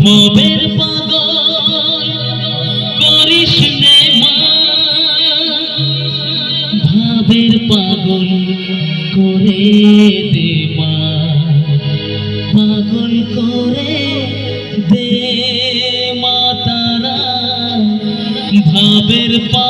ভবের পাগল করিস ভাবের পাগল করে দে মা। পাগল করে দে মা তারা। ভাবের পাগল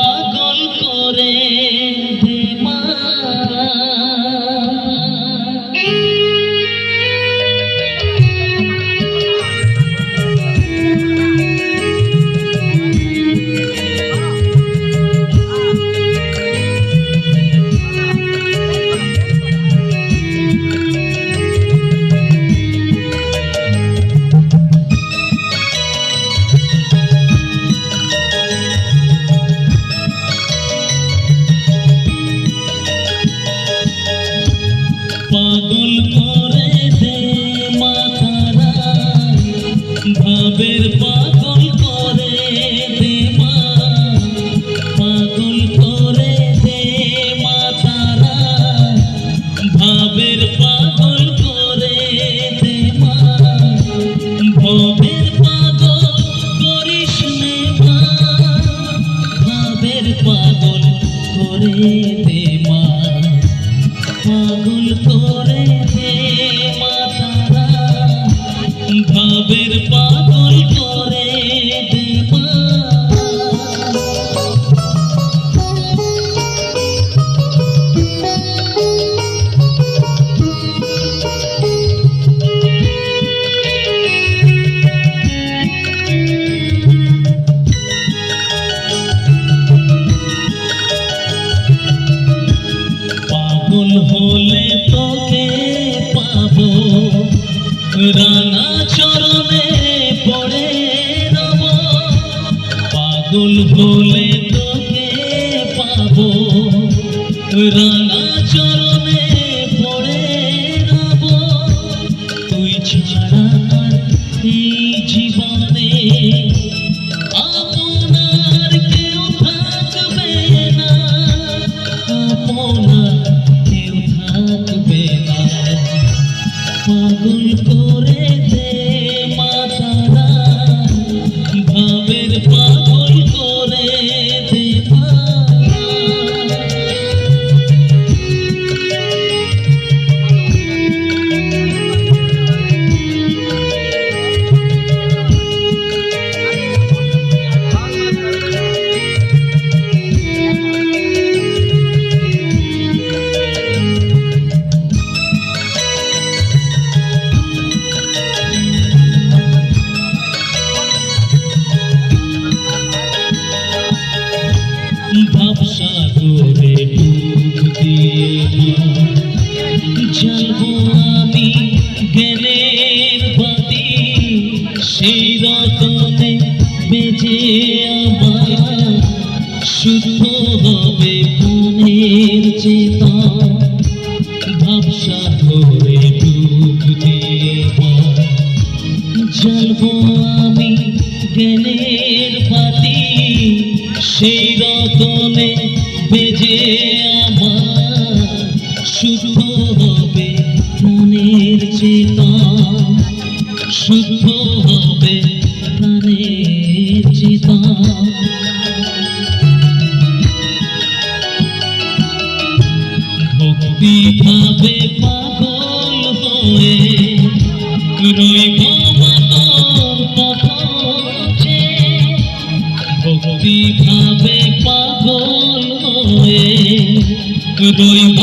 পাগল করে দে মা পাগল হলে তোকে পাবো। রানা হলে তোকে পাবো। রানা চরণে পড়ে রব তুই ছাড়া এই জীবনে আপনার কেউ থাকবে না। আপনার কেউ থাকবে না। পাগল করে আমার শুদ্ধ হবে মনের চেতা ভাবসাগরে ডুব দিয়ে জ্বালবো আমি জ্ঞানের বাতি সেই রতনে বেজে হবে প্রাণের চেতা শুদ্ধ হবে প্রাণের চেতা ভক্তি ভাবে পাগল হয়ে রইব ভক্তি ভাবে পাগল হয়ে রইব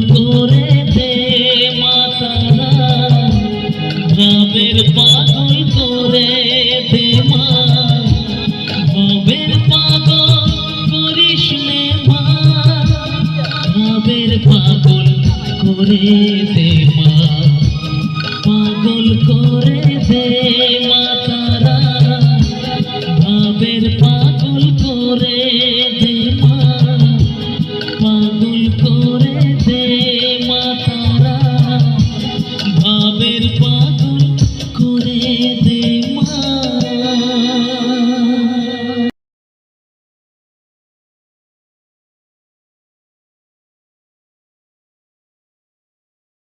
করে দে মাতারা। ভাবের পাগল দে মা। ভাবের পাগল করিস মা। ভাবের পাগল করে দে